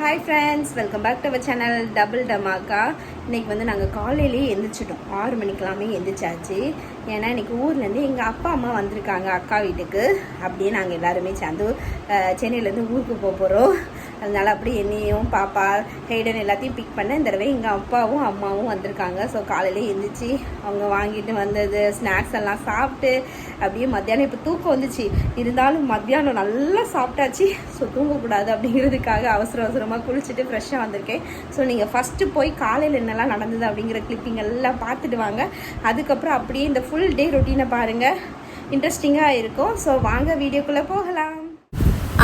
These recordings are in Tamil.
Hi friends welcome back to our channel double dhamaka இன்னைக்கு வந்து நாங்கள் காலையிலேயே எந்திரிச்சிட்டோம். ஆறு மணிக்கெல்லாமே எந்திரிச்சாச்சு. ஏன்னா இன்றைக்கி ஊர்லேருந்து எங்கள் அப்பா அம்மா வந்திருக்காங்க அக்கா வீட்டுக்கு. அப்படியே நாங்கள் எல்லாருமே சேர்ந்து சென்னையிலேருந்து ஊருக்கு போக போகிறோம் அதனால அப்படியே என்னையும் பாப்பா ஹெய்டன் எல்லாத்தையும் பிக் பண்ண இந்த தடவை எங்கள் அப்பாவும் அம்மாவும் வந்திருக்காங்க. ஸோ காலையிலே எழுந்திரிச்சு அவங்க வாங்கிட்டு வந்தது ஸ்நாக்ஸ் எல்லாம் சாப்பிட்டு அப்படியே மத்தியானம் இப்போ தூக்கம் வந்துச்சு. இருந்தாலும் மத்தியானம் நல்லா சாப்பிட்டாச்சு. ஸோ தூங்கக்கூடாது அப்படிங்கிறதுக்காக அவசர அவசரமாக குளிச்சுட்டு ஃப்ரெஷ்ஷாக வந்திருக்கேன். ஸோ நீங்கள் ஃபஸ்ட்டு போய் காலையில் என்னெல்லாம் நடந்தது அப்படிங்கிற கிளிப்பிங் எல்லாம் பார்த்துட்டு வாங்க. அதுக்கப்புறம் அப்படியே இந்த ஃபுல் டே ரொட்டீனை பாருங்கள் இன்ட்ரெஸ்டிங்காக இருக்கும். ஸோ வாங்க வீடியோக்குள்ளே போகலாம்.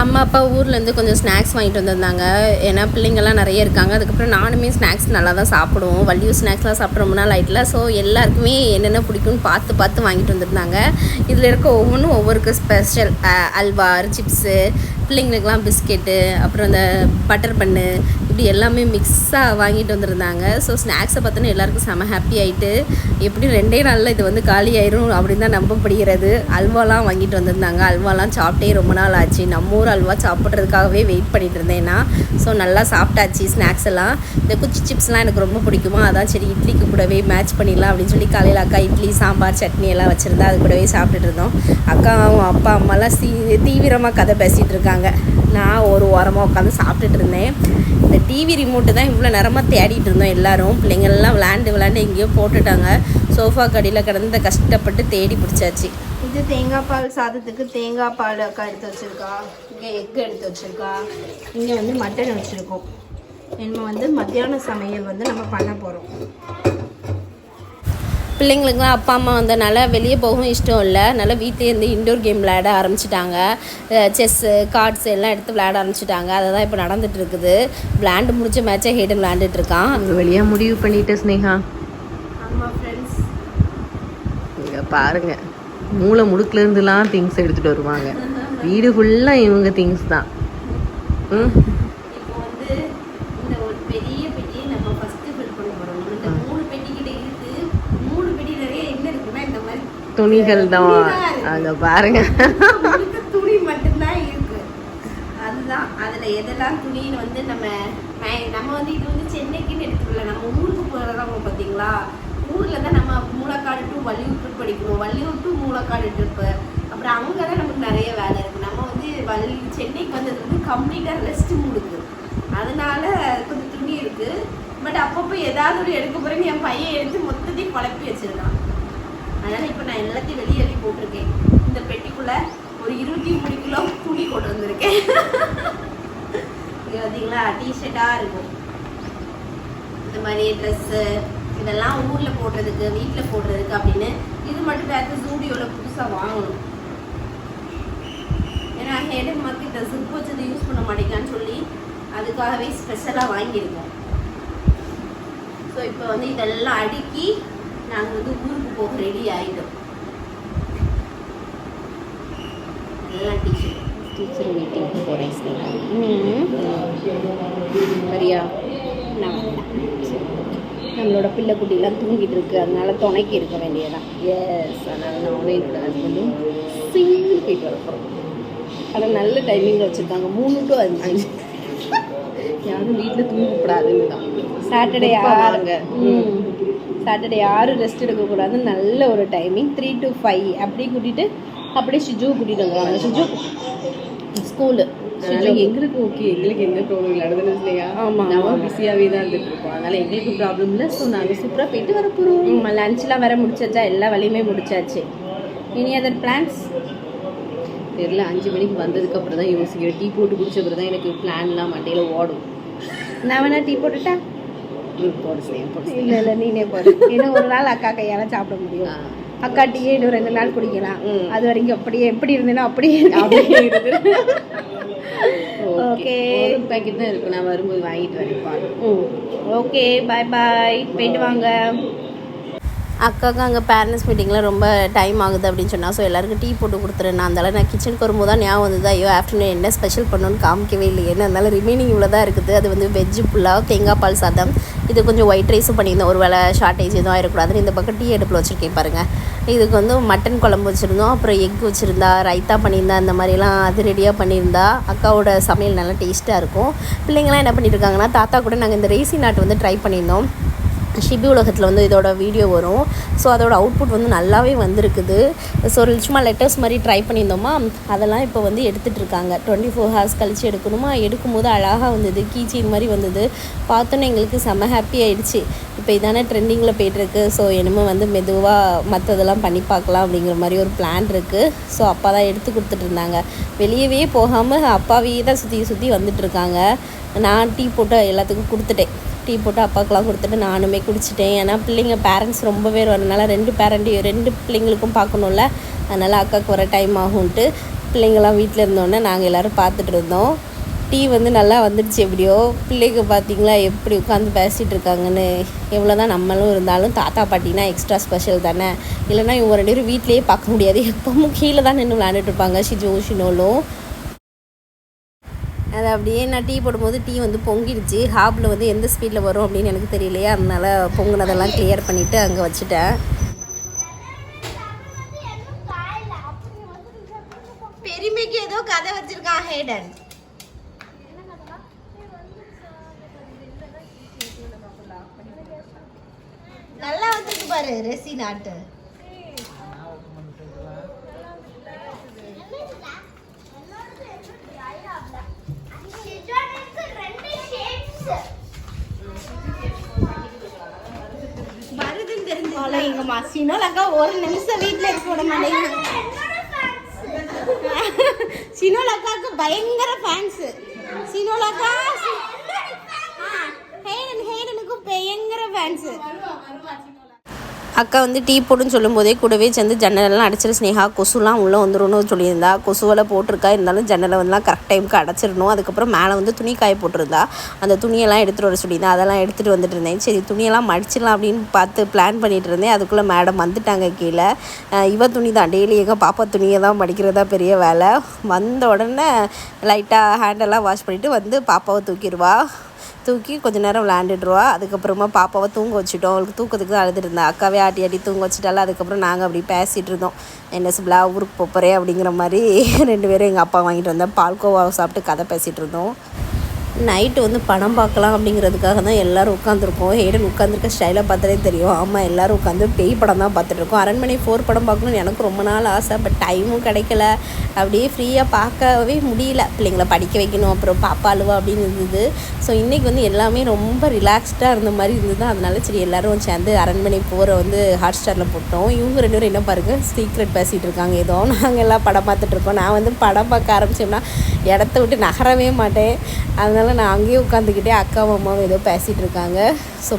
அம்மா அப்பா ஊர்லேருந்து கொஞ்சம் ஸ்நாக்ஸ் வாங்கிட்டு வந்திருந்தாங்க. ஏன்னா பிள்ளைங்கள்லாம் நிறைய இருக்காங்க. அதுக்கப்புறம் நானுமே ஸ்நாக்ஸ் நல்லா தான் சாப்பிடுவோம். வள்ளியூர் ஸ்நாக்ஸ்லாம் சாப்பிட்றோம்னா லைட்டில் ஸோ எல்லாருக்குமே என்னென்ன பிடிக்கும்னு பார்த்து பார்த்து வாங்கிட்டு வந்திருந்தாங்க. இதில் இருக்க ஒவ்வொன்றும் ஒவ்வொருக்கு ஸ்பெஷல் அல்வார் சிப்ஸு பிள்ளைங்களுக்கெல்லாம் பிஸ்கெட்டு அப்புறம் இந்த பட்டர் பன்னு இப்படி எல்லாமே மிக்ஸாக வாங்கிட்டு வந்திருந்தாங்க. ஸோ ஸ்நாக்ஸை பார்த்தோன்னா எல்லாருக்கும் செம ஹாப்பி ஆகிட்டு எப்படி ரெண்டே நாளில் இது வந்து காலி ஆயிரும் அப்படின்னு தான் நம்பப்படுகிறது அல்வாலாம் வாங்கிட்டு வந்திருந்தாங்க. அல்வாலாம் சாப்பிட்டே ரொம்ப நாள் ஆச்சு. நம்ம ஊர் அல்வா சாப்பிட்றதுக்காகவே வெயிட் பண்ணிட்டு இருந்தேன்னா ஸோ நல்லா சாப்பிட்டாச்சு ஸ்நாக்ஸ் எல்லாம். இந்த குச்சி சிப்ஸ்லாம் எனக்கு ரொம்ப பிடிக்குமா? அதான் சரி இட்லிக்கு கூடவே மேட்ச் பண்ணிடலாம் அப்படின்னு சொல்லி காலையில் அக்கா இட்லி சாம்பார் சட்னி எல்லாம் வச்சுருந்தா அது கூடவே சாப்பிட்டுட்டு இருந்தோம். அக்காவும் அப்பா அம்மாலாம் சீ தீவிரமாக கதை பேசிகிட்டு இருக்காங்க. நான் ஒரு ஓரமாக உட்காந்து சாப்பிட்டுட்டு இருந்தேன். இந்த டிவி ரிமோட்டு தான் இவ்வளோ நேரமாக தேடிட்டு இருந்தோம் எல்லாரும். பிள்ளைங்கள்லாம் விளாண்டு விளாண்டு எங்கேயோ போட்டுட்டாங்க. சோஃபா கடியில் கிடந்த கஷ்டப்பட்டு தேடி பிடிச்சாச்சு. இது தேங்காய் பால் சாதத்துக்கு தேங்காய் பால் அக்கா எடுத்து வச்சுருக்கா? இங்கே எக் எடுத்து வச்சுருக்கா? இங்கே வந்து மட்டன் வச்சுருக்கோம். நம்ம வந்து மத்தியான சமையல் வந்து நம்ம பண்ண போகிறோம் பிள்ளைங்களுக்குலாம் அப்பா அம்மா வந்தனால வெளியே போகவும் இஷ்டம் இல்லை. அதனால் வீட்டிலே இருந்து இன்டோர் கேம் விளையாட ஆரம்பிச்சிட்டாங்க. செஸ்ஸு கார்ட்ஸ் எல்லாம் எடுத்து விளையாட ஆரம்பிச்சிட்டாங்க. அதை தான் இப்போ நடந்துட்டு இருக்குது. விளையாண்டு முடிச்ச மேட்சை ஹேடன் விளையாண்டுட்டு இருக்கான். வழியா முடிவு பண்ணிட்ட ஸ்னேகா. ஆமாம் ஃப்ரெண்ட்ஸ் இங்க பாருங்க. மூளை முடுக்குல இருந்துலாம் திங்ஸ் எடுத்துட்டு வருவாங்க. வீடு ஃபுல்லா இவங்க திங்ஸ் தான். ம். இப்போ வந்து இந்த ஒரு பெரிய பெட்டியை நம்ம ஃபஸ்ட்டு ஃபில் பண்ண போகிறோம் இந்த மூணு பெட்டி கிட்ட இருக்கு மூணு பெட்டி நிறைய என்ன இருக்குன்னா இந்த மாதிரி துணிகள் தான். அங்க பாருங்க. துணி மட்டும்தான் இருக்கு. அதுதான். அதுல எதெல்லாம் துணின்னு வந்து நம்ம நம்ம வந்து இது வந்து சென்னைக்குன்னு எடுத்துக்கல நம்ம ஊருக்கு போகிறதா பார்த்தீங்களா ஊர்ல தான் நம்ம மூலக்காடு டு வள்ளியூர் ட்ரிப் படிக்கணும். வள்ளியூர் டு மூலக்காடு ட்ரிப்பு அப்புறம் அங்கே தான் நமக்கு நிறைய வேலை இருக்கு. நம்ம வந்து வள்ளி சென்னைக்கு வந்தது வந்து கம்ப்ளீட்டாக ரெஸ்ட் மூடுக்கு. அதனால கொஞ்சம் துணி இருக்கு. பட் அப்பப்போ ஏதாவது ஒரு எடுக்க போறேன்னு என் பையன் எடுத்து மொத்தத்தையும் குழப்பி வச்சிருக்கான். அதனால இப்போ நான் எல்லாத்தையும் வெளியே எழுதி போட்டிருக்கேன். இந்த பெட்டிக்குள்ள ஒரு இருபத்தி மூணு கிலோ துணி கொண்டு வந்திருக்கேன். பார்த்தீங்களா டிஷர்ட்டாக இருக்கும். இந்த மாதிரி ட்ரெஸ்ஸு இதெல்லாம் ஊரில் போடுறதுக்கு வீட்டில் போடுறதுக்கு அப்படின்னு இது மட்டும் பார்த்து ஜூடியோவில் புதுசாக வாங்கணும். ஏன்னா ஹெட் மார்க்கு இந்த ஜிப் வச்சது யூஸ் பண்ண மாட்டேங்கான்னு சொல்லி அதுக்காகவே ஸ்பெஷலாக வாங்கியிருக்கோம். ஸோ இப்போ வந்து இதெல்லாம் அடுக்கி நாங்கள் வந்து ஊருக்கு போக ரெடி ஆகிட்டோம் எல்லாம் டிஷர்ட் டீச்சர் மீட்டிங் ஸ்னேகா சரியா? நான். நம்மளோட பிள்ளை குட்டிலாம் தூங்கிட்டு இருக்கு. அதனால துணைக்கு இருக்க வேண்டியதான் எஸ் அதனால நானும் என்னோட ஹஸ்பண்டும் சிங்கிள் போயிட்டு வர போகிறோம் ஆனால் நல்ல டைமிங்கில் வச்சுருக்காங்க. மூணு டு அஞ்சு. யாரும் வீட்டில் தூங்கக்கூடாதுன்னு தான். சாட்டர்டே பாருங்க. ம். சாட்டர்டே யாரும் ரெஸ்ட் எடுக்கக்கூடாது நல்ல ஒரு டைமிங் த்ரீ டு ஃபைவ் அப்படியே கூட்டிகிட்டு அப்படியே ஷிஜுவை கூட்டிகிட்டு வந்துடுவாங்க ஷிஜு ஸ்கூலு அதனால எங்களுக்கு ஓகே எங்களுக்கு எந்த ப்ராப்ளம் இல்லை. அடுத்த இல்லையா ஆமா, நம்ம. பிஸியாகவே தான் இருந்துட்டு இருக்கோம் அதனால எங்களுக்கு ப்ராப்ளம் இல்லை. ஸோ நாங்கள் சூப்பராக போயிட்டு வர போகிறோம் நம்ம லஞ்ச்லாம் வேற முடிச்சாச்சா? எல்லா வேலையுமே முடிச்சாச்சு. இனி அதர் பிளான்ஸ் தெரியல. அஞ்சு மணிக்கு வந்ததுக்கு அப்புறம் தான் யோசிக்கிறேன். டீ போட்டு குடிச்ச அப்புறம் தான் எனக்கு பிளான்லாம் மண்டையில் ஓடும். நான் வேணா டீ போட்டுட்டா? ம் போட செய்யும் இல்லை இல்லை நீனே போடு. இன்னும் ஒரு நாள் அக்கா கையால் சாப்பிட முடியும். அக்கா டீயே இன்னும் ரெண்டு நாள் குடிக்கலாம்? ம். அது வரைக்கும் அப்படியே எப்படி இருந்தேனோ அப்படியே அப்படியே Okay. ஓகே. ஒரு பேக்கெட் தான் இருக்கு. நான் வரும்போது வாங்கிட்டு வரேன். பாரு ஓகே பாய் பாய் போயிட்டு வாங்க. அக்காவுக்கு அங்கே பேரண்ட்ஸ் மீட்டிங்கில் ரொம்ப டைம் ஆகுது அப்படின்னு சொன்னால் ஸோ எல்லாருக்கும் டீ போட்டு கொடுத்துருந்தேன் அதனால நான் கிச்சனுக்கு வரும்போது தான் ஞாபகம் வந்தது ஐயோ ஆஃப்டர்நூன் என்ன ஸ்பெஷல் பண்ணணும்னு காமிக்கவே இல்லையேன்னு அதனால ரிமைனிங் இவ்வளோ தான் இருக்குது. அது வந்து வெஜ்ஜு புலாவ் தேங்காய் பால் சாதம். இது கொஞ்சம் ஒயிட் ரைஸும் பண்ணியிருந்தோம். ஒரு வேளை ஷார்ட்டேஜ் எதுவும் ஆயிடக்கூடாதுன்னு. இந்த பக்கம் டீ அடுப்பில் வச்சுருக்கேன் பாருங்கள் இதுக்கு வந்து மட்டன் குழம்பு வச்சுருந்தோம். அப்புறம் எக் வச்சுருந்தா ரைத்தா பண்ணியிருந்தா அந்த மாதிரிலாம் அது ரெடியாக பண்ணியிருந்தா அக்காவோட சமையல் நல்லா டேஸ்ட்டாக இருக்கும். பிள்ளைங்களாம் என்ன பண்ணியிருக்காங்கன்னா தாத்தா கூட நாங்கள் இந்த ரேசி நாட் வந்து ட்ரை பண்ணியிருந்தோம். ஷிபி உலகத்தில் வந்து இதோட வீடியோ வரும். ஸோ அதோட அவுட்புட் வந்து நல்லாவே வந்திருக்குது. ஸோ சும்மா லெட்டர்ஸ் மாதிரி ட்ரை பண்ணியிருந்தோமா? அதெல்லாம் இப்போ வந்து எடுத்துகிட்டு இருக்காங்க. டுவெண்ட்டி ஃபோர் ஹவர்ஸ் கழித்து எடுக்கணுமா? எடுக்கும்போது அழகாக வந்தது. கீச்சின் மாதிரி வந்தது. பார்த்தோன்னே எங்களுக்கு செம்ம ஹாப்பி ஆகிடுச்சு இப்போ இதானே ட்ரெண்டிங்கில் போயிட்டுருக்கு. ஸோ இனிமேல் வந்து மெதுவாக மற்றதெல்லாம் பண்ணி பார்க்கலாம் அப்படிங்கிற மாதிரி ஒரு பிளான் இருக்குது ஸோ அப்பா தான் எடுத்து கொடுத்துட்டு இருந்தாங்க. வெளியவே போகாமல் அப்பாவே தான் சுற்றி சுற்றி வந்துட்டுருக்காங்க நான் டீ போட்டு எல்லாத்துக்கும் கொடுத்துட்டேன். டீ போட்டு அப்பாக்கெலாம் கொடுத்துட்டு நானுமே குடிச்சிட்டேன். ஏன்னா பிள்ளைங்க பேரண்ட்ஸ் ரொம்ப பேர் வரனால ரெண்டு பேரண்ட்டையும் ரெண்டு பிள்ளைங்களுக்கும் பார்க்கணும்ல. அதனால் அக்காவுக்கு வர டைம் ஆகும்ன்ட்டு பிள்ளைங்களாம் வீட்டில் இருந்தோன்னே நாங்கள் எல்லோரும் பார்த்துட்டு இருந்தோம். டீ வந்து நல்லா வந்துடுச்சு எப்படியோ. பிள்ளைங்க பார்த்தீங்களா எப்படி உட்காந்து பேசிகிட்டு இருக்காங்கன்னு. எவ்வளோ தான் நம்மளும் இருந்தாலும் தாத்தா பாட்டினா எக்ஸ்ட்ரா ஸ்பெஷல் தானே. இல்லைன்னா இவங்க ரெண்டு பேரும் வீட்லேயே பார்க்க முடியாது. எப்பவும் கீழே தான் நின்று விளாண்டுட்டு இருப்பாங்க. ஷிஜோ ஷினோலும். அது அப்படியே நான் டீ போடும்போது டீ வந்து பொங்கிடுச்சு. ஹாப்பில் வந்து எந்த ஸ்பீடில் வரும் அப்படின்னு எனக்கு தெரியலையா. அதனால பொங்குனதெல்லாம் கிளியர் பண்ணிவிட்டு அங்கே வச்சுட்டேன். பெருமைக்கு ஏதோ கதை வச்சிருக்கான் ஹேடன். நல்லா வந்திருக்கு பாரு ரெசி நாட்டு. வருதுன்னு எங்க எங்கம்மா சினோலக்கா ஒரு நிமிஷம் வீட்டில் இருக்க விட மாட்டேங்குது சினோலக்காவுக்கு பயங்கர ஃபேன்ஸு சினோலக்கா ஹேடன் ஹேடனுக்கு பயங்கர ஃபேன்ஸு அக்கா வந்து டீ போடுன்னு சொல்லும்போதே கூடவே சேர்ந்து ஜன்னலெல்லாம் அடைச்சிரு. ஸ்னேகா கொசுலாம் உள்ளே வந்துடும்னு சொல்லியிருந்தா. கொசுவெல்லாம் போட்டிருக்கா? இருந்தாலும் ஜன்னலை வந்துலாம் கரெக்ட் டைமுக்கு அடைச்சிடணும். அதுக்கப்புறம் மேலே வந்து துணி காய போட்டிருந்தா. அந்த துணியெல்லாம் எடுத்துகிட்டு வர சொல்லியிருந்தா. அதெல்லாம் எடுத்துகிட்டு வந்துட்டு இருந்தேன். சரி துணியெல்லாம் மடிச்சிடலாம் அப்படின்னு பார்த்து பிளான் பண்ணிட்டு இருந்தேன். அதுக்குள்ளே மேடம் வந்துட்டாங்க கீழே. இவ துணி தான். டெய்லி எங்கள் பாப்பா துணியை தான் மடிக்கிறதா பெரிய வேலை. வந்த உடனே லைட்டாக ஹேண்டெல்லாம் வாஷ் பண்ணிவிட்டு வந்து பாப்பாவை தூக்கிடுவா. தூக்கி கொஞ்ச நேரம் விளையாண்டுடுவா அதுக்கப்புறமா பாப்பாவை தூங்க வச்சுட்டோம். அவளுக்கு தூக்கத்துக்கு தான் அழுதுட்டு அக்காவே ஆட்டி ஆட்டி தூங்க வச்சுட்டால அதுக்கப்புறம் நாங்கள் அப்படி பேசிகிட்டு இருந்தோம். என்ன சிபிளா ஊருக்கு போகிறேன் அப்படிங்கிற மாதிரி ரெண்டு பேரும் எங்கள் அப்பா வாங்கிட்டு வந்தேன் பால்கோவாவை சாப்பிட்டு கதை பேசிகிட்டு இருந்தோம். நைட்டு வந்து படம் பார்க்கலாம் அப்படிங்கிறதுக்காக தான் எல்லோரும் உட்காந்துருக்கோம். ஹேடன் உட்காந்துருக்க ஸ்டைலை பார்த்தாலே தெரியும். ஆமாம் எல்லோரும் உட்காந்து பேய் படம் தான் பார்த்துட்ருக்கோம். அரண்மனை ஃபோர் படம் பார்க்கணும்னு எனக்கு ரொம்ப நாள் ஆசை பட் டைமும் கிடைக்கல. அப்படியே ஃப்ரீயாக பார்க்கவே முடியல. பிள்ளைங்கள படிக்க வைக்கணும் அப்புறம் பாப்பா அழுவா அப்படின்னு இருந்தது. ஸோ இன்றைக்கி வந்து எல்லாமே ரொம்ப ரிலாக்ஸ்டாக இருந்த மாதிரி இருந்தது. அதனால சரி எல்லோரும் சேர்ந்து அரண்மனை போகிற வந்து ஹாட் ஸ்டாரில் போட்டோம். இவங்க ரெண்டு பேரும் என்ன பாருங்கள் சீக்ரெட் பேசிகிட்டு இருக்காங்க. ஏதோ நாங்கள் எல்லாம் படம் பார்த்துட்ருக்கோம். நான் வந்து படம் பார்க்க ஆரம்பிச்சோம்னா இடத்த விட்டு நகரவே மாட்டேன். அதனால் நான் அங்கேயே உட்காந்துக்கிட்டே அக்காவும் அம்மாவும் ஏதோ பேசிகிட்டு இருக்காங்க. ஸோ